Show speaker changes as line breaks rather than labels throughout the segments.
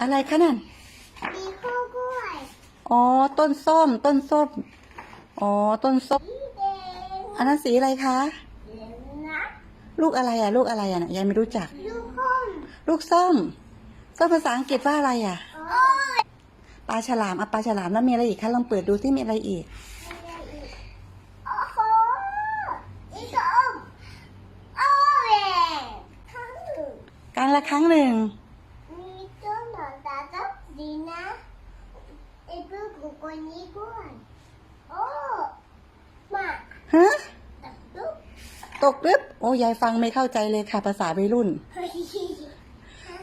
อะไรคะนั่น
มีข้าวกล้วย
อ๋อ ต้นส้ม ต้นส้ม อ๋อ ต้นส้ม
สีแดง
อันนั้นสีอะไรคะ
เหลืองนะ
ลูกอะไรอะ ลูกอะไรอะน่ะยายไม่รู้จัก
ลูกข้ม
ลูกส้ม ส้มภาษาอังกฤษว่าอะไรอะ
โอ้ย
ปลาฉลามอะปลาฉลามแล้วมีอะไรอีกคะลองเปิดดูที่มีอะไรอีก
โอ้โหอีกอมโอ้ยทั้ง
การละครั้งหนึ่ง
มีต้นหนอนตา ตับดีนะไอ้พึ่งกูคนนี้กล้วยโอ้มา
ฮะ
ตับตุ๊ก
ตกรึบโอ้ยายฟังไม่เข้าใจเลยค่ะ ภาษาวัยรุ่น
เฮ้ย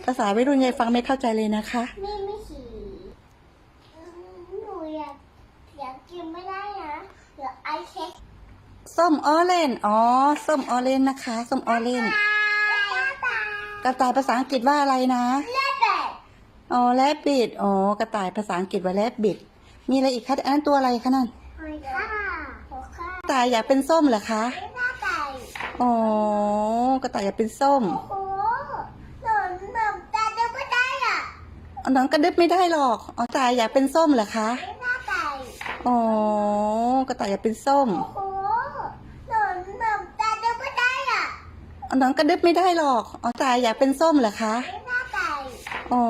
ภาษาวัยรุ่นยายฟังไม่เข้าใจเลยนะคะ
ไม่ไม่ฉี่อืมหนูอยากอยากกินไม่ได้นะเดี๋ยวไอเช็ค
ส้มออเรนจ์อ๋อส้มออเรนจ์นะคะส้มออเรนจ์กระต่ายภาษาอังกฤษว่าอะไรนะ
เลื อดแบบ
อ๋อแรบบิดอ๋อกระต่ายภาษาอังกฤษว่าแรบบิดมีอะไรอีกคะอันนั้นตัวอะไรคะนั่น
หอยค่ะหัวค่ะ
กระต่ายอยากเป็นส้มเหรอคะ
ไม่น่าไก่
อ๋อกระต่ายอยากเป็นส้ม
โอ้โหหนอนหนอนตาจะไม่ได้อะ
อ๋อน้องกระดึบไม่ได้หรอกอ๋อกระต่ายอยากเป็นส้มเหรอคะ
ไม่น่าไก่
อ๋อกระต่ายอยากเป็นส้ม
โอ้โหหนอนหนอนตาจะไม่ได้อะ
อ๋อน้องกระดึบไม่ได้หรอกอ๋อกระต่ายอยากเป็นส้มเหรอคะ
ไม่น่าไก่
อ๋อ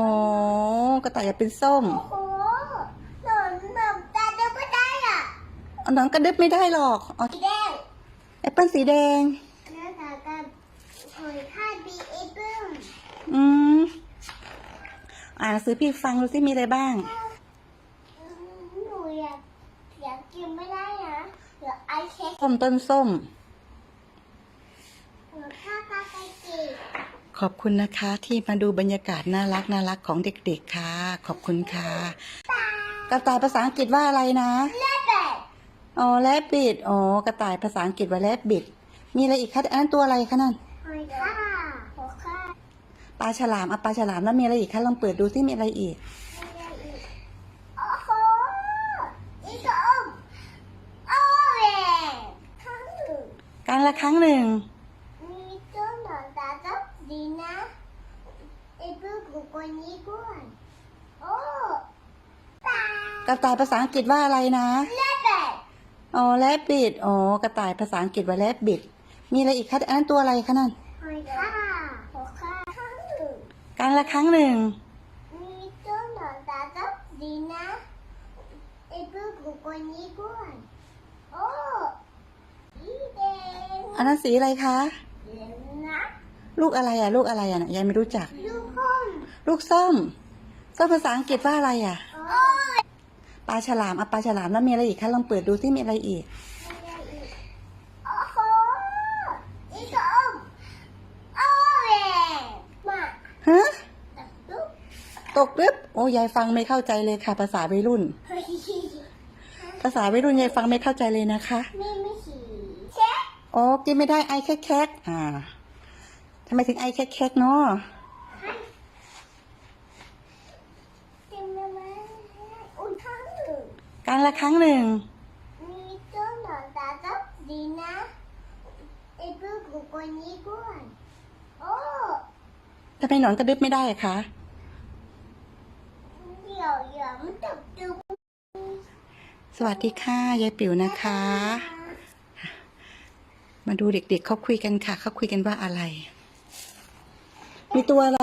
กระต่ายอยากเป็นส้ม
โอ้โหหนอนหนอนตาจะไม่ได้อะ
อ๋อน้องกระดึบไม่ได้หรอกอ๋อ
สีแดง
แอปเปิ้ลสีแดง
หน้าตากับหอยค่ะบีเอเปิ้ล
อืมอ่านหนังสือพี่ฟังดูสิมีอะไรบ้าง
อืมหนูอยากอยากกินไม่ได้นะเดี๋ยวไอเช็ค
ส้มต้นส้ม
หนูข้าวปลาไก่จี
ขอบคุณนะคะที่มาดูบรรยากาศน่ารักน่ารักของเด็กๆค่ะ ขอบคุณค่ะกระต่ายภาษาอังกฤษว่าอะไรนะ
เลือดแบบ
อ๋อแรบบิดอ๋อกระต่ายภาษาอังกฤษว่าแรบบิดมีอะไรอีกคะอันนั้นตัวอะไรคะนั่น
หอยค่ะหัวค่ะ
ปลาฉลามอะปลาฉลามแล้วมีอะไรอีกคะลองเปิดดูที่มีอะไรอีก
โอ้โหอีกอมโอ้ยทั้ง
การละครั้งหนึ่ง
มีต้นหนอนตาตับ ดีนะไอ้พึ่งกูคนนี้กล้วยโอ้ตาก
ระต่ายภาษาอังกฤษว่าอะไรนะ
เลือดแบบ
อ๋อแรบบิดอ๋อกระต่ายภาษาอังกฤษว่าแรบบิด มีอะไรอีกคะอันนั้นตัวอะไรคะนั่น
หอยค่ะหัวค่ะทั้ง
การละครั้งหนึ่ง
มีต้นหนอนตาตับดีนะไอ้พึ่งกูคนนี้กล้วยโอ้สีแดง
อันนั้นสีอะไรคะ
เหลืองนะ
ลูกอะไรอะ ลูกอะไรอะน่ะยายไม่รู้จัก
ลูกข้ม
ลูกส้มส้มภาษาอังกฤษว่าอะไรอะ
โอ้ย
ปลาฉลามอะปลาฉลามแล้วมีอะไรอีกคะลองเปิดดูที่มีอะไรอีก
โอ้โหอีกอมโอ้ยมา
ฮะ
ตับตุ๊ก
ตกรึบโอ้ยายฟังไม่เข้าใจเลยค่ะ ภาษาวัยรุ่น
เฮ้ย
ภาษาวัยรุ่นยายฟังไม่เข้าใจเลยนะคะ
ไม่ไม่ฉี่เช็ค
โอ้กินไม่ได้ไอแคกๆอ่าทำไมถึงไอแคกๆเนาะ
เต็มเลยไหมอุ่นทั้ง
การละครั้งหนึ่ง
มีต้นหนอนตาตับดีนะไอ้พึ่งกูคนนี้กล้วยโอ้
ทำไมหนอนกระดึบไม่ได้อะคะ
เดี๋ยวเดี๋ยวมันตับตุ๊ก
สวัสดีค่ะ ยายปิ๋วนะคะ มาดูเด็กๆเขาคุยกันค่ะ เขาคุยกันว่าอะไร มีตัวอะไร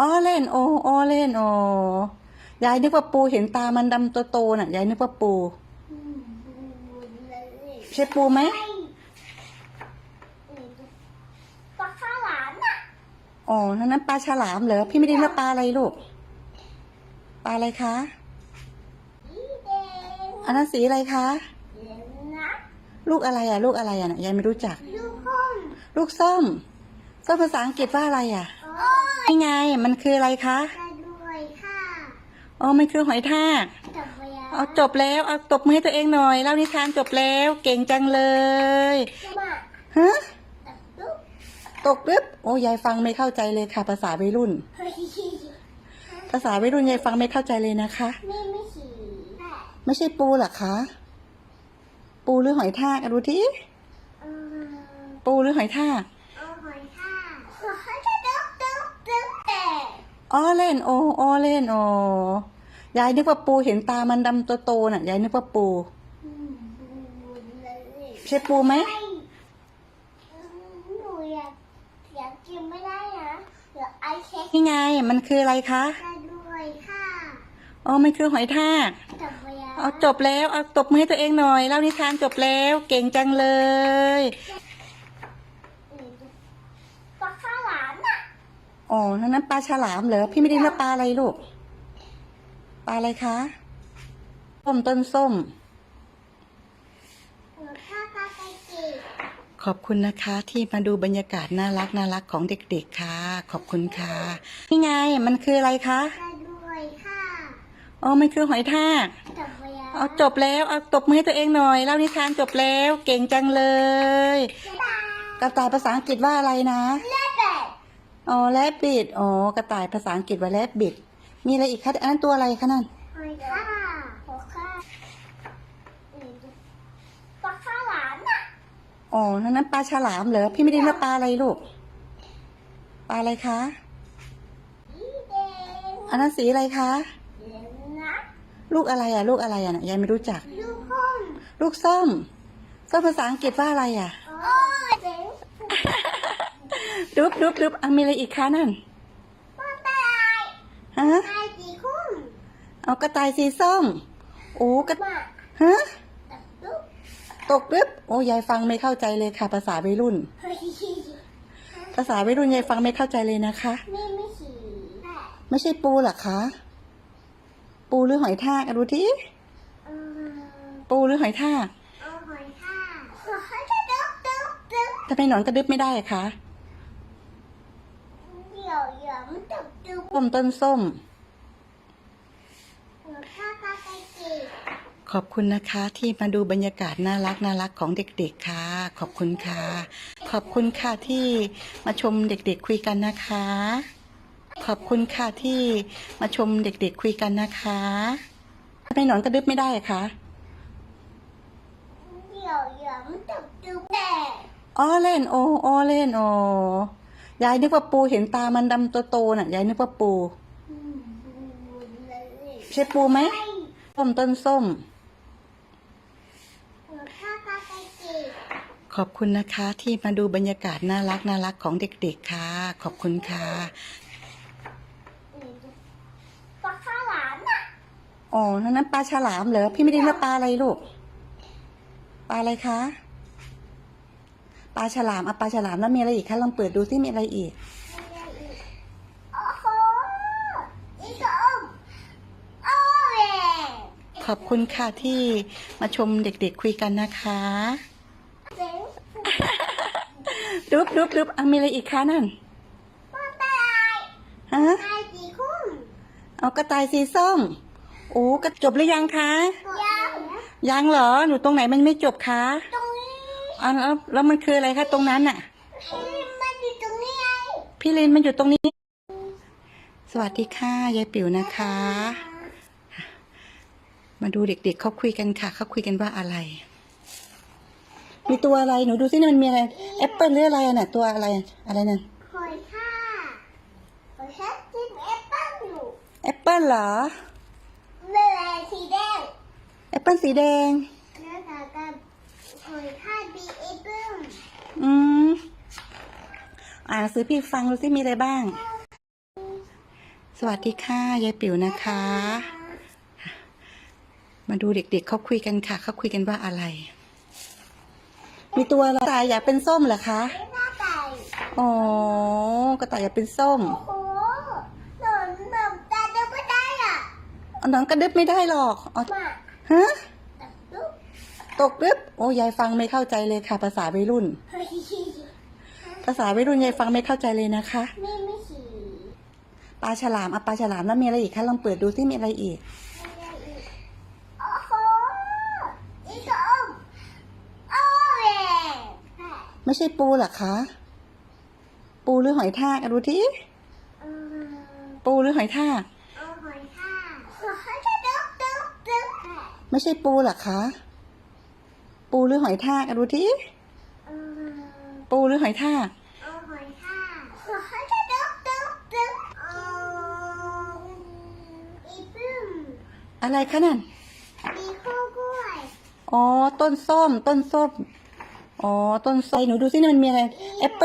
ออเล่นโอออเล่นโอยายนึกว่าปูเห็นตามันดำโตน่ะยายนึกว่าปู ใช่ปูไหม
ปลาข้าวหลามน่ะ
อ๋อทั้งนั้นปลาฉลามเหรอพี่ไม่ได้เลือกปลาอะไรลูกปลาอะไรคะอันนั้นสีอะไรคะ
ลู
กอะไรอะ ลูกอะไรอะยายไม่รู้จัก
ลูกข้ม
ลูกส้มส้มภาษาอังกฤษว่าอะไรอะ นี่ไง มันคืออะไรคะ
กระด้วยค่ะ
อ๋อมันคือหอยทาก
จับไว้
เอาจบแล้วเอาตบมือให้ตัวเองหน่อยเล่านิทานจบแล้ว เก่งจังเลย
มา
ฮะ
ตับตุ๊ก
ตกรึบโอ้ยายฟังไม่เข้าใจเลยค่ะ ภาษาวัยรุ่น
เฮ้ย
ภาษาวัยรุ่นยายฟังไม่เข้าใจเลยนะคะ
ไม่ไม่ฉี่แม่
ไม่ใช่ปูเหรอคะ ปูหรือหอยทากอะดูที
เออ
ปูหรือหอยทาก
อาหอยทากหอยทากตุ๊กตุ๊กตุ๊กแต่
อ๋อเล่นโออ๋อเล่นโอยายนึกว่าปูเห็นตามันดำโตๆน่ะยายนึกว่าปู
อืมเลย
ใช่ปูไหม
ไม่อืมหนูอยากอยากกินไม่ได้นะเดี๋ยวไอเช็ค
นี่ไง มันคืออะไรคะ
ได้ด้วยค่ะ
อ๋อมันคือหอยทาก
จับเวลา
เอาจบแล้วเอาตบมือให้ตัวเองหน่อยเล่านิทานจบแล้ว เก่งจังเลย
ปลาข้าวหลามน่ะ
อ๋อนั่นนั้นปลาฉลามเหรอ พี่ไม่ได้เรียกปลาอะไรลูก ปลาอะไรคะส้มต้นส้ม
หนูข้าวปลาไก่จี
ขอบคุณนะคะ ที่มาดูบรรยากาศน่ารักน่ารักของเด็กๆค่ะ ขอบคุณค่ะ นี่ไง มันคืออะไรคะ
ได้ด้วยค่ะ
อ๋อ มันคือหอยทาก
จับเวลา
เอาจบแล้ว เอาตบมือให้ตัวเองหน่อย เล่านิทานจบแล้ว เก่งจังเลย
ปลาก
ระต่ายภาษาอังกฤษว่าอะไรนะ
เลื อ๋
อแลบบิดอ๋อกระต่ายภาษาอังกฤษว่าแลบบิดมีอะไรอีกคะอันนั้นตัวอะไรคะนั่น
หอยข้าหอยข้าปลาข้าวหลามน่ะ
อ๋อนั่นนั้นปลาฉลามเหรอพี่ไม่ได้เรียกปลาอะไรลูกปลาอะไรคะ
สีแดง
อันนั้นสีอะไรคะ
เหลือง
ลูกอะไรอะ ลูกอะไรอะน่ะยายไม่รู้จัก
ลูกพุ่ม
ลูกส้มส้มภาษาอังกฤษว่าอะไรอะ ดุบดุบดุบอะมีอะไรอีกคะนั่น
ปลาตาย
ฮะ
ตายกี่คุ้ม
เอากระต่ายสีส้มโอ้กระ
มา
ฮะ
ตับตุ๊ก
ตกดึบโอ้ยายฟังไม่เข้าใจเลยค่ะ ภาษาวัยรุ่น
เฮ้ย
ภาษาวัยรุ่นยายฟังไม่เข้าใจเลยนะคะ
ไม่ไม่ฉี่
ไม่ใช่ปูเหรอคะ ปูหรือหอยทากอะดูที
เออ
ปูหรือหอยทาก
เอาหอยทากหอยทากตุ๊กตุ๊กตุ๊ก
ทำไมหนอนกระดึบไม่ได้อะคะ
เดี๋ยวเดี๋ยวมันตุ๊ กตุ๊ก
ส้มต้นส้ม
หนูข้าวปลาไก่จี
ขอบคุณนะคะที่มาดูบรรยากาศน่ารักน่ารักของเด็กๆค่ะ ขอบคุณค่ะ ขอบคุณค่ะที่มาชมเด็กๆคุยกันนะคะ ขอบคุณค่ะที่มาชมเด็กๆคุยกันนะคะทำไมหนอนกระดึบไม่ได้อะคะ
เดี๋ยวเดี๋ยวมันตุ๊กตุ๊กแต่
อ๋อเล่นโออ๋อเล่นโอ ยายนึกว่าปูเห็นตามันดำโตๆน่ะยายนึกว่าปู ใช่ปูไหมส้มต้นส้ม
ข
อบคุณนะคะที่มาดูบรรยากาศน่ารักน่ารักของเด็กๆค่ะ ขอบคุณค่ะ
ปลาข้าวหลามน่ะ
อ๋อนั่นนั้นปลาฉลามเหรอพี่ไม่ได้เรียกปลาอะไรลูก ปลาอะไรคะ ปลาฉลามอะปลาฉลามแล้วมีอะไรอีกคะลองเปิดดูซิมีอะไรอีก
โอ้โหอีกอมโอ้ย
ขอบคุณค่ะที่มาชมเด็กๆคุยกันนะคะ
เจ๋ง
ดุบดุบดุบอะมีอะไรอีกคะนั่น
ปลาตาย
ฮะ
ตายกี่คุ้ม
เอากระต่ายสีส้มโอ้กระจบหรือยังคะ
ยัง
ยังเหรอ หนูตรงไหนมันไม่จบคะ
ตรงนี้
อะแล้วแล้วมันคืออะไรคะตรงนั้นน่ะ
มันอยู่ตรงนี้ไง
พี่ลินมันอยู่ตรงนี้ สวัสดีค่ะยายปิ๋วนะคะ มาดูเด็กๆเขาคุยกันค่ะเขาคุยกันว่าอะไร มีตัวอะไรหนูดูสิมันมีอะไรแอปเปิลหรืออะไรอะน่ะตัวอะไรอะไรนั่น
หอยค่ะหอยค่ะกินแอปเปิ้ลอยู่
แอปเปิลเหรอ
เมื่อไรสีแดง
แอปเปิลสีแดง
แล้วก็กับห อยค่ะบีแอปเปิ้ล
อืม อ่านหนังสือพี่ฟังดูสิมีอะไรบ้าง สวัสดีค่ะ ยายปิ๋วนะคะ มาดูเด็กๆเขาคุยกันค่ะ เขาคุยกันว่าอะไร มีตัวอะไรกระต่ายอยากเป็นส้มเหรอคะ
ไม่น่าไป
อ๋อ กระต่ายอยากเป็นส้ม
โอ้โหหนูหนูตาจะไม่ได้อะ
เอาน้องกระดึบไม่ได้หรอกอ๋อ
มา
ฮะ
ตับตุ๊ก
ตกดึบ โอ้ยายฟังไม่เข้าใจเลยค่ะ ภาษาวัยรุ่น
เฮ้ย
ภาษาวัยรุ่นยายฟังไม่เข้าใจเลยนะคะ
ไม่ไม่ฉี่
ปลาฉลามอะปลาฉลามแล้วมีอะไรอีกคะลองเปิดดูสิมีอะไรอีก
ไม่ได้อีกโอ้โหอีกอมโอ้ย
ไม่ใช่ปูเหรอคะปูหรือหอยทากอะดูที
เออ
ปูหรือหอยทาก
เอาหอยทากหอยทากตุ๊กตุ๊กตุ๊ก
ไม่ใช่ปูเหรอคะ ปูหรือหอยทากอะดูทีปูหรือหอยทาก
อะ
ไรคะนั่น
มีข้ากล้วย
อ๋อต้นส้ม ต้นส้มอ๋อต้นส้มไหนหนูดูสิมันมีอะไรแอปเปิ้ล